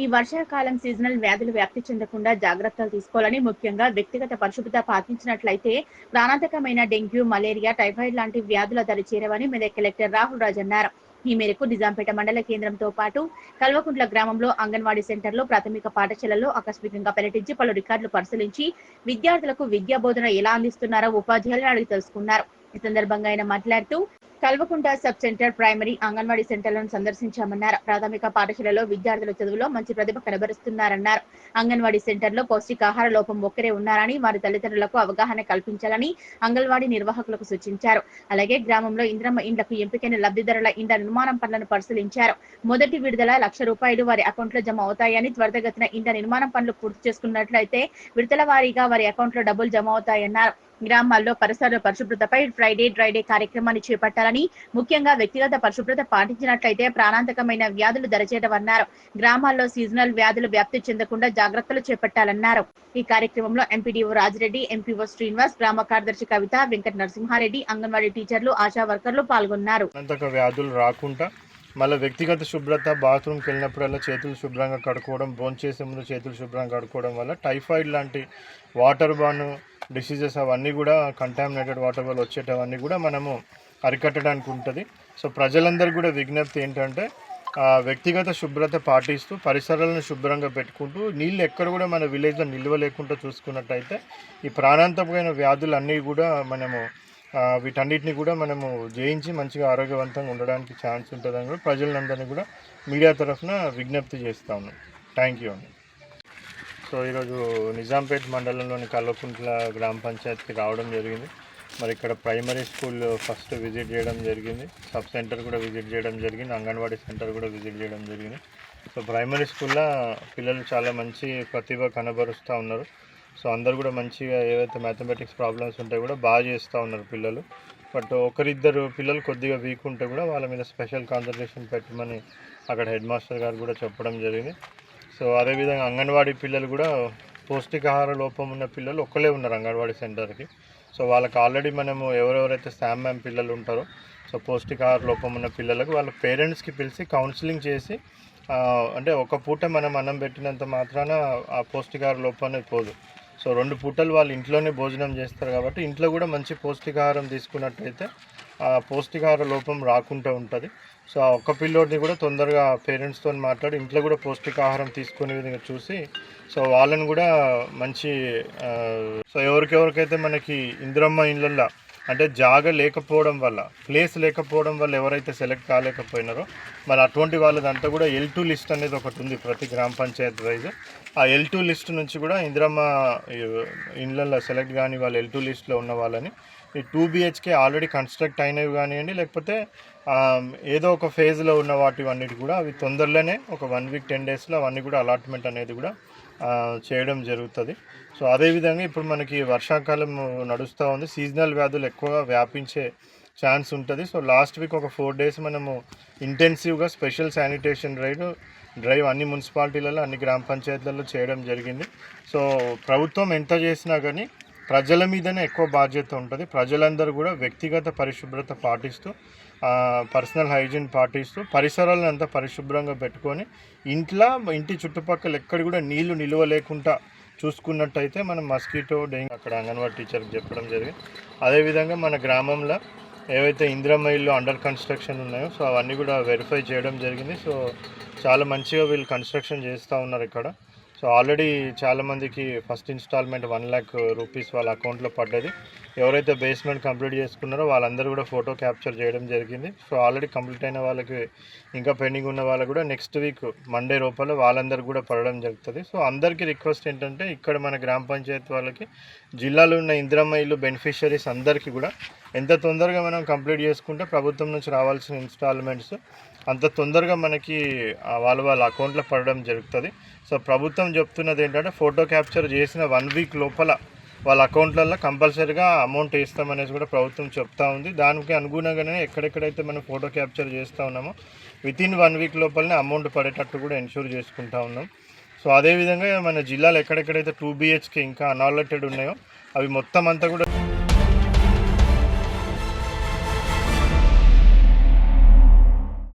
ఈ వర్షాకాలం సీజనల్ వ్యాధులు వ్యాప్తి చెందకుండా జాగ్రత్తలు తీసుకోవాలని ముఖ్యంగా వ్యక్తిగత పరిశుభ్రత పాటించినట్లయితే ప్రాణాంతకమైన డెంగ్యూ మలేరియా టైఫాయిడ్ లాంటి వ్యాధుల దరి చేరవని మెదక్ కలెక్టర్ రాహుల్ రాజ్ అన్నారు. ఈ మేరకు నిజాంపేట మండల కేంద్రంతో పాటు కల్వకుంట్ల గ్రామంలో అంగన్వాడీ సెంటర్లో ప్రాథమిక పాఠశాలలో ఆకస్మికంగా పర్యటించి పలు రికార్డులు పరిశీలించి విద్యార్థులకు విద్యా బోధన ఎలా అందిస్తున్నారో ఉపాధ్యాయులను అడిగి తెలుసుకున్నారు. ఈ సందర్భంగా ఆయన మాట్లాడుతూ Kalvakunta sub centre primary anganwadi సెంటర్లను సందర్శించామన్నారు. ప్రాథమిక పాఠశాలలో విద్యార్థుల చదువులో మంచి ప్రతిభ కనబరుస్తున్నారన్నారు. అంగన్వాడీ సెంటర్లో పౌష్టికాహార లోపం ఒక్కరే ఉన్నారని వారి తల్లిదండ్రులకు అవగాహన కల్పించాలని అంగన్వాడీ నిర్వాహకులకు సూచించారు. అలాగే గ్రామంలో ఇంద్రమ్మ ఇండ్లకు ఎంపికైన లబ్ధిదారుల ఇండ్ల నిర్మాణం పనులను పరిశీలించారు. మొదటి విడుదల లక్ష రూపాయలు వారి అకౌంట్లో జమ అవుతాయని త్వరితగతిన ఇండ్ల నిర్మాణం పనులు పూర్తి చేసుకున్నట్లయితే విడతల వారీగా వారి అకౌంట్లో డబ్బులు జమ అవుతాయన్నారు. గ్రామాల్లో పరిసర పరిశుభ్రతపై ఫ్రైడే డ్రైడే కార్యక్రమాన్ని చేపట్టాలని ముఖ్యంగా వ్యక్తిగత పరిశుభ్రత పాటించినట్లయితే ప్రాణాంతకమైన వ్యాధులు దరచేయటమన్నారు గ్రామాల్లో సీజనల్ వ్యాధులు వ్యాప్తి చెందకుండా జాగ్రత్తలు చేపట్టాలన్నారు. ఈ కార్యక్రమంలో ఎంపీడీఓ రాజిరెడ్డి ఎంపీఓ శ్రీనివాస్ గ్రామ కార్యదర్శి కవిత వెంకట నరసింహారెడ్డి అంగన్వాడీ టీచర్లు ఆశా వర్కర్లు పాల్గొన్నారు. వ్యాధులు రాకుండా మళ్ళీ వ్యక్తిగత శుభ్రత బాత్రూమ్కి వెళ్ళినప్పుడల్లా చేతులు శుభ్రంగా కడుక్కోవడం భోంచేసే ముందు చేతులు శుభ్రంగా కడుక్కోవడం వల్ల టైఫాయిడ్ లాంటి వాటర్ బాన్ డిసీజెస్ అవన్నీ కూడా కంటామినేటెడ్ వాటర్ వల్ల వచ్చేటవన్నీ కూడా మనము అరికట్టడానికి ఉంటుంది. సో ప్రజలందరూ కూడా విజ్ఞప్తి ఏంటంటే వ్యక్తిగత శుభ్రత పాటిస్తూ పరిసరాలను శుభ్రంగా పెట్టుకుంటూ నీళ్ళు ఎక్కడ కూడా మన విలేజ్లో నిల్వ లేకుండా చూసుకున్నట్టయితే ఈ ప్రాణాంతకమైన వ్యాధులు అన్నీ కూడా మనము వీటన్నిటిని కూడా మనము జయించి మంచిగా ఆరోగ్యవంతంగా ఉండడానికి ఛాన్స్ ఉంటుందని కూడా ప్రజలందరినీ కూడా మీడియా తరఫున విజ్ఞప్తి చేస్తా ఉన్నాం. థ్యాంక్ యూ అండి. సో ఈరోజు నిజాంపేట్ మండలంలోని కల్వకుంట్ల గ్రామ పంచాయతీకి రావడం జరిగింది. మరి ఇక్కడ ప్రైమరీ స్కూల్ ఫస్ట్ విజిట్ చేయడం జరిగింది. సబ్ సెంటర్ కూడా విజిట్ చేయడం జరిగింది. అంగన్వాడీ సెంటర్ కూడా విజిట్ చేయడం జరిగింది. సో ప్రైమరీ స్కూల్లో పిల్లలు చాలా మంచి ప్రతిభ కనబరుస్తూ ఉన్నారు. సో అందరు కూడా మంచిగా ఏవైతే మ్యాథమెటిక్స్ ప్రాబ్లమ్స్ ఉంటాయో కూడా బాగా చేస్తూ ఉన్నారు పిల్లలు. బట్ ఒకరిద్దరు పిల్లలు కొద్దిగా వీక్ ఉంటే కూడా వాళ్ళ మీద స్పెషల్ కాన్సన్ట్రేషన్ పెట్టమని అక్కడ హెడ్ మాస్టర్ గారు కూడా చెప్పడం జరిగింది. సో అదేవిధంగా అంగన్వాడీ పిల్లలు కూడా పౌష్టికాహార లోపం ఉన్న పిల్లలు ఒక్కలే ఉన్నారు అంగన్వాడీ సెంటర్కి. సో వాళ్ళకి ఆల్రెడీ మనము ఎవరెవరైతే శామ్ మ్యామ్ పిల్లలు ఉంటారో సో పౌష్టికాహార లోపం ఉన్న పిల్లలకు వాళ్ళ పేరెంట్స్కి పిలిచి కౌన్సిలింగ్ చేసి అంటే ఒక పూట మనం అన్నం పెట్టినంత మాత్రాన ఆ పౌష్టికాహార లోపం అనేది పోదు. సో రెండు పూటలు వాళ్ళు ఇంట్లోనే భోజనం చేస్తారు కాబట్టి ఇంట్లో కూడా మంచి పౌష్టికాహారం తీసుకున్నట్టయితే పౌష్టికాహార లోపం రాకుండా ఉంటుంది. సో ఆ ఒక్క పిల్లోడిని కూడా తొందరగా పేరెంట్స్తో మాట్లాడి ఇంట్లో కూడా పౌష్టికాహారం తీసుకునే విధంగా చూసి సో వాళ్ళని కూడా మంచి సో ఎవరికెవరికైతే మనకి ఇందిరమ్మ ఇళ్ళల్లో అంటే జాగ లేకపోవడం వల్ల ప్లేస్ లేకపోవడం వల్ల ఎవరైతే సెలెక్ట్ కాలేకపోయినారో మరి అటువంటి వాళ్ళదంతా కూడా ఎల్ టూ లిస్ట్ అనేది ఒకటి ఉంది ప్రతి గ్రామ పంచాయత్ వైజ్. ఆ ఎల్ టూ లిస్ట్ నుంచి కూడా ఇందిరమ్మ ఇళ్ళల్లో సెలెక్ట్ కాని వాళ్ళు ఎల్ టూ లిస్ట్లో ఉన్న వాళ్ళని ఈ టూ బిహెచ్కే ఆల్రెడీ కన్స్ట్రక్ట్ అయినవి కానివ్వండి లేకపోతే ఏదో ఒక ఫేజ్లో ఉన్న వాటి అన్నిటి కూడా అవి తొందరలోనే ఒక వన్ వీక్ టెన్ డేస్లో అవన్నీ కూడా అలాట్మెంట్ అనేది కూడా చేయడం జరుగుతుంది. సో అదేవిధంగా ఇప్పుడు మనకి వర్షాకాలం నడుస్తూ ఉంది. సీజనల్ వ్యాధులు ఎక్కువగా వ్యాపించే ఛాన్స్ ఉంటుంది. సో లాస్ట్ వీక్ ఒక ఫోర్ డేస్ మనము ఇంటెన్సివ్గా స్పెషల్ శానిటేషన్ డ్రైవ్ డ్రైవ్ అన్ని మున్సిపాలిటీలలో అన్ని గ్రామ పంచాయతీలలో చేయడం జరిగింది. సో ప్రభుత్వం ఎంత చేసినా కానీ ప్రజల మీదనే ఎక్కువ బాధ్యత ఉంటుంది. ప్రజలందరూ కూడా వ్యక్తిగత పరిశుభ్రత పాటిస్తూ పర్సనల్ హైజీన్ పాటిస్తూ పరిసరాలను అంతా పరిశుభ్రంగా పెట్టుకొని ఇంట్లో ఇంటి చుట్టుపక్కల ఎక్కడ కూడా నీళ్ళు నిల్వ లేకుండా చూసుకున్నట్టయితే మనం మస్కిటో డెంగ్యూ అక్కడ అంగన్వాడీ టీచర్కి చెప్పడం జరిగింది. అదేవిధంగా మన గ్రామంలో ఏవైతే ఇంద్రమైల్లో అండర్ కన్స్ట్రక్షన్ ఉన్నాయో సో అవన్నీ కూడా వెరిఫై చేయడం జరిగింది. సో చాలా మంచిగా వీళ్ళు కన్స్ట్రక్షన్ చేస్తూ ఉన్నారు ఇక్కడ. సో ఆల్రెడీ చాలామందికి first instalment one lakh rupees వాళ్ళ అకౌంట్లో పడ్డది. ఎవరైతే బేస్మెంట్ కంప్లీట్ చేసుకున్నారో వాళ్ళందరూ కూడా ఫోటో క్యాప్చర్ చేయడం జరిగింది. సో ఆల్రెడీ కంప్లీట్ అయిన వాళ్ళకి ఇంకా పెండింగ్ ఉన్న వాళ్ళకి కూడా నెక్స్ట్ వీక్ మండే రూపాయలు వాళ్ళందరికీ కూడా పడడం జరుగుతుంది. సో అందరికీ రిక్వెస్ట్ ఏంటంటే ఇక్కడ మన గ్రామ పంచాయతీ వాళ్ళకి జిల్లాలో ఉన్న ఇందిరమ్మ ఇల్లు బెనిఫిషరీస్ అందరికీ కూడా ఎంత తొందరగా మనం కంప్లీట్ చేసుకుంటే ప్రభుత్వం నుంచి రావాల్సిన ఇన్స్టాల్మెంట్స్ అంత తొందరగా మనకి వాళ్ళ వాళ్ళ అకౌంట్లో పడడం జరుగుతుంది. సో ప్రభుత్వం చెప్తున్నది ఏంటంటే ఫోటో క్యాప్చర్ చేసిన వన్ వీక్ లోపల వాళ్ళ అకౌంట్లలో కంపల్సరీగా అమౌంట్ వేస్తామనేసి కూడా ప్రభుత్వం చెప్తా ఉంది. దానికి అనుగుణంగానే ఎక్కడెక్కడైతే మనం ఫోటో క్యాప్చర్ చేస్తూ ఉన్నామో విత్ ఇన్ వన్ వీక్ లోపలనే అమౌంట్ పడేటట్టు కూడా ఎన్షూర్ చేసుకుంటా ఉన్నాం. సో అదేవిధంగా మన జిల్లాలో ఎక్కడెక్కడైతే టూ బిహెచ్కే ఇంకా అనాలటెడ్ ఉన్నాయో అవి మొత్తం అంతా కూడా